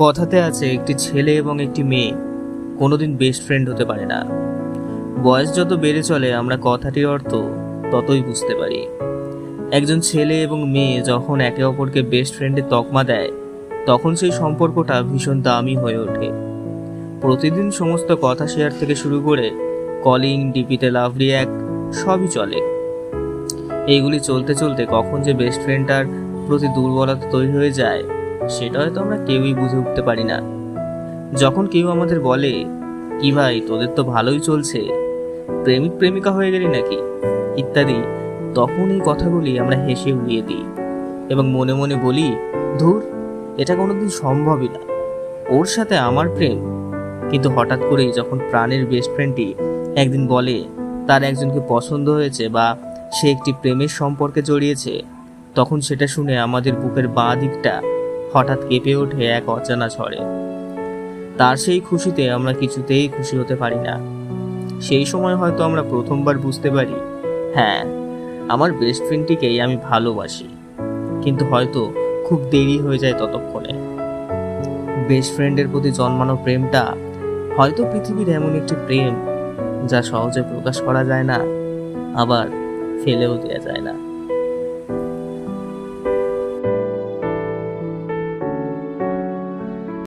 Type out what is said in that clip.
কথাতে আছে, একটি ছেলে এবং একটি মেয়ে। কোনোদিন বেস্ট ফ্রেন্ড হতে পারে না। বয়স যত বেড়ে চলে, আমরা কথাটির অর্থ ততই বুঝতে পারি। একজন ছেলে এবং মেয়ে যখন একে অপরকে বেস্ট ফ্রেন্ডের তকমা দেয়, তখন সেই সম্পর্কটা ভীষণ দামি হয়ে ওঠে। প্রতিদিন সমস্ত কথা শেয়ার থেকে শুরু করে কলিং ডিপিতে লাভ রিয়াক্ট সবই চলে। এইগুলি চলতে চলতে কখন যে বেস্ট ফ্রেন্ডটার প্রতি দুর্বলতা তৈরি হয়ে যায় সেটা হয়তো আমরা কেউই বুঝে উঠতে পারি না। যখন কেউ আমাদের বলে, কি ভাই, তোদের তো ভালোই চলছে। প্রেমিক প্রেমিকা হয়ে গেলি নাকি? ইত্যাদি, তখন এই কথাগুলি আমরা হেসে উড়িয়ে দিই এবং মনে মনে বলি, ধুর, এটা কোনোদিন সম্ভবই না। ওর সাথে আমার প্রেম। কিন্তু হঠাৎ করেই যখন প্রাণের বেস্ট ফ্রেন্ডটি একদিন বলে, তার একজনকে পছন্দ হয়েছে বা সে একটি প্রেমের সম্পর্কে জড়িয়েছে, তখন সেটা শুনে আমাদের বুকের বাঁ দিকটা হঠাৎ কেঁপে ওঠে এক অজানা ঝড়ে। তার সেই খুশিতে আমরা কিছুতেই খুশি হতে পারি না। সেই সময় হয়তো আমরা প্রথমবার বুঝতে পারি হ্যাঁ আমার বেস্ট ফ্রেন্ডটিকেই আমি ভালোবাসি। কিন্তু হয়তো খুব দেরি হয়ে যায় ততক্ষণে। বেস্ট ফ্রেন্ডের প্রতি জন্মানো প্রেমটা হয়তো পৃথিবীর এমন একটি প্রেম যা সহজে প্রকাশ করা যায় না, আবার ফেলেও দেওয়া যায় না।